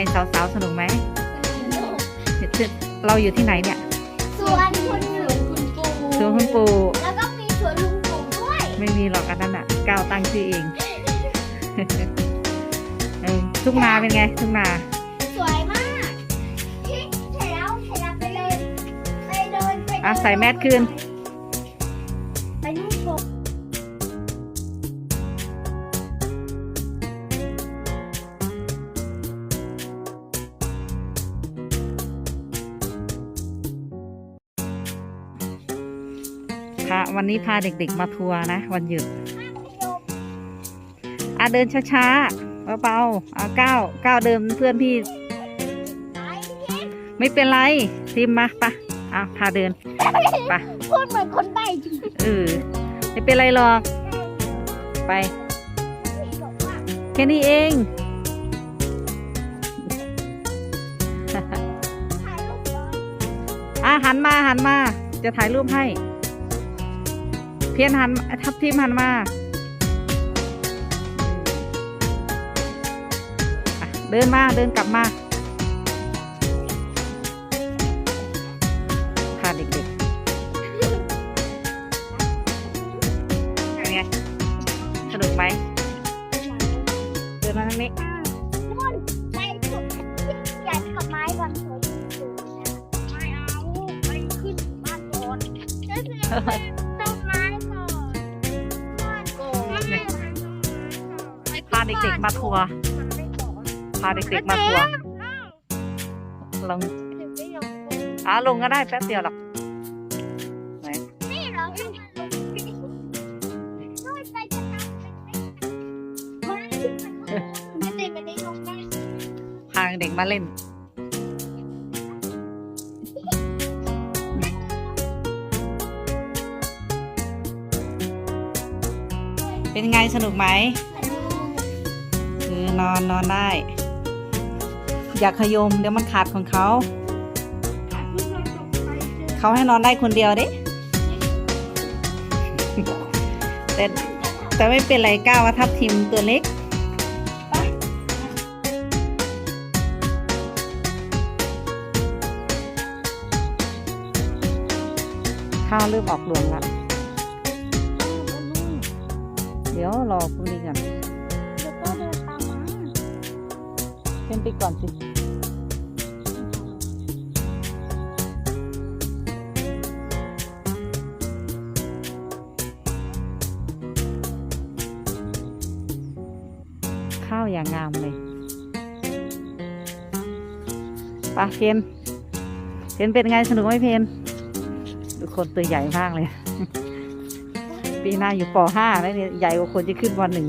ไงสาวๆสนุกไหมเราอยู่ที่ไหนเนี่ยสวนคุณหนูคุณปู่สวนคุณปู่แล้วก็มีสวนลุงปู่ด้วย ไม่มีหรอกอันนั้นอะก้าวตั้งชื่อเองเออทุ่งนาเป็นไงทุ่งนาสวยมากที่เสร็จแล้วเสร็จแล้วไปเลยไปเดินไปเดินอะใส่แมสคืน นนี้พาเด็กๆมาทัวร์นะ วันหยุดอะเดินช้าๆเบาๆอะก้าวก้าวเดินเพื่อนพี่ ไม่เป็นไรทิมมาปะอะพาเดินปะพูดเหมือนคนใบ้จริงเออไม่เป็นไรหรอก ไปๆบอกว่าแค่นี้เองถ่ายรูปก่อนอะหันมาหันมา จะถ่ายรูปให้ เพียนหันทับทิมหันมาเดินมาเดินกลับมา เด็กๆมาทัวร์พาเด็กๆมาทัวร์ลงอะลงก็ได้แป๊บเดียวหรอกไหนนี่เหรอที่มันลงไปนู่นไปจะทำเป็นไม่ไม่ได้ไม่ได้ลงได้พาเด็กมาเล่นเป็นไงสนุกไหมคือ นอนนอนได้ อย่าขยมเดี๋ยวมันขาดของเขา เขาให้นอนได้คนเดียวเด้แต่แต่ไม่เป็นไรก้าวว่าทับทิมตัวเล็กข้าวเริ่มออกรวงแล้ว เดี๋ยวรอพรุ่งนี้ก่อน เป็นไปก่อนสิข้าวอย่างงามเลยไปะเพนเพนเป็นไงสนุกไหมเพนดูคนตัวใหญ่มากเลย ปีหน้าอยู่ป .5 แล้วเนี่ยใหญ่กว่าคนที่ขึ้นวันหนึ่ง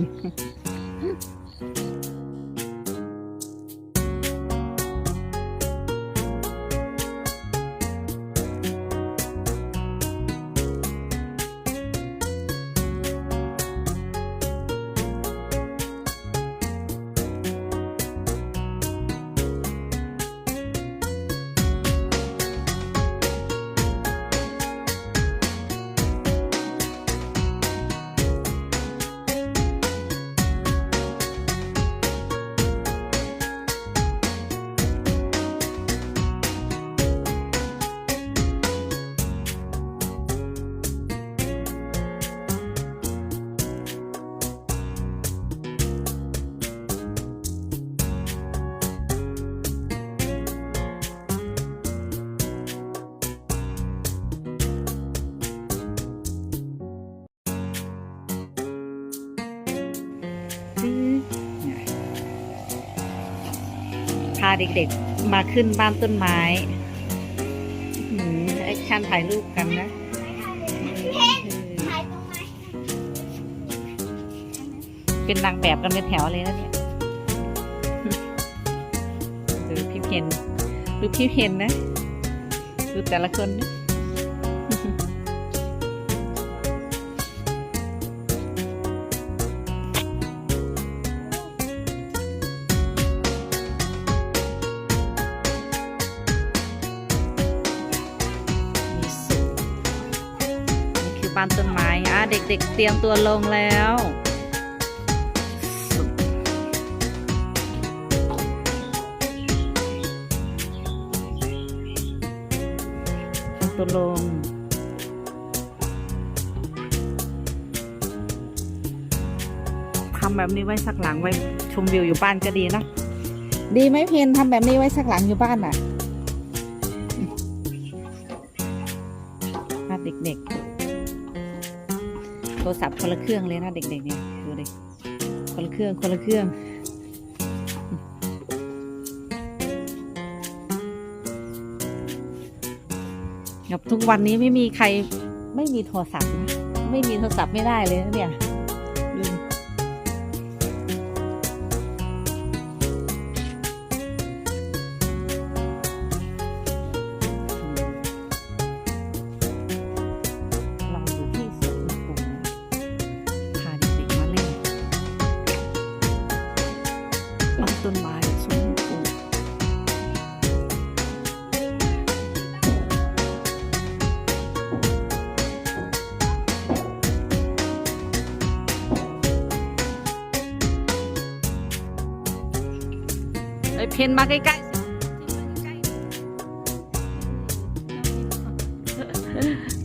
าเด็กๆ มาขึ้นบ้านต้นไม้อื้อหือแอคชั่นถ่ายรูปกันนะถ่ายตรงไหนเป็นนางแบบกันเป็นแถวเลยนะเนี่ยดูพี่เพนดูพี่เพนนะ ดูแต่ละคนนะ ปัานต้นไม้อะเด็กๆเตรียมตัวลงแล้วตัวลงทำแบบนี้ไว้สักหลังไว้ชมวิวอยู่บ้านก็ดีนะ ดีไหมเพนทำแบบนี้ไว้สักหลังอยู่บ้านอะเด็กๆ โทรศัพท์คนละเครื่องเลยนะเด็กๆเนี่ยดูดิคนละเครื่องคนละเครื่องกับทุกวันนี้ไม่มีใครไม่มีโทรศัพท์นะไม่มีโทรศัพท์ไม่ได้เลยนะเนี่ย เพนมาใกล้ๆ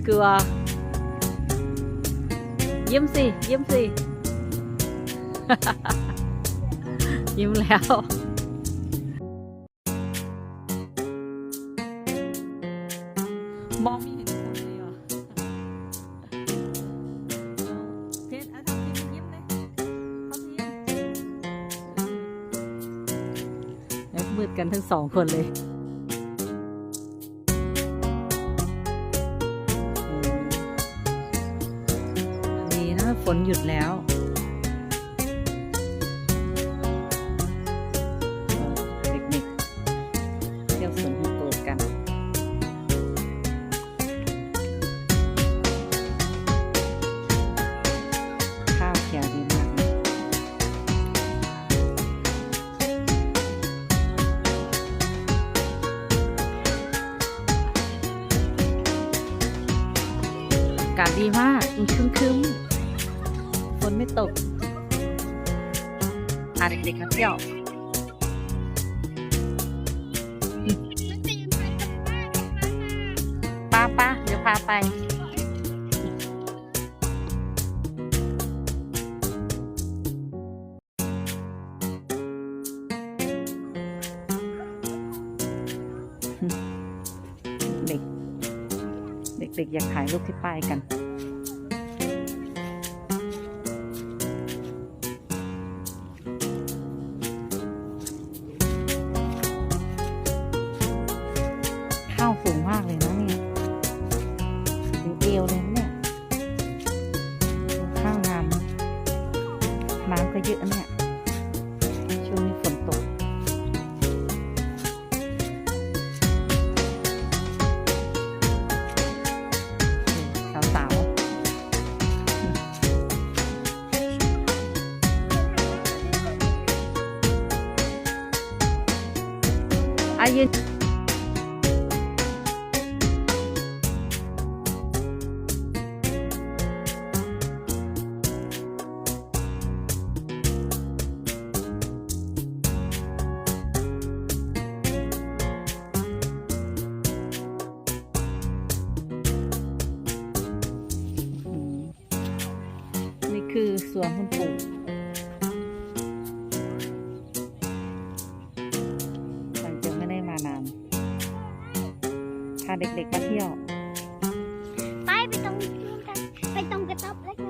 เกลือยิ้มสิ ยิ้มสิ ยิ้มแล้ว สองคนเลยดีนะฝนหยุดแล้ว ดีมากมันครึ้มฝนไม่ตกพาเด็กๆมาเที่ยวมันจะยังไงกับบ้านป้าป้าเดี๋ยวพาไปเด็ก เด็กๆอยากถ่ายรูปที่ป้ายกัน ถึงเอวเลยนะเนี่ยข้าวน้ำน้ำก็เยอะเนี่ยช่วงนี้ฝนตกสาวๆอายื สวนคุณปู่หลังจากไม่ได้มานานพาเด็กๆมาเที่ยว ไปไปตรงนู้นกัน ไปตรงกระต๊อบเล็ก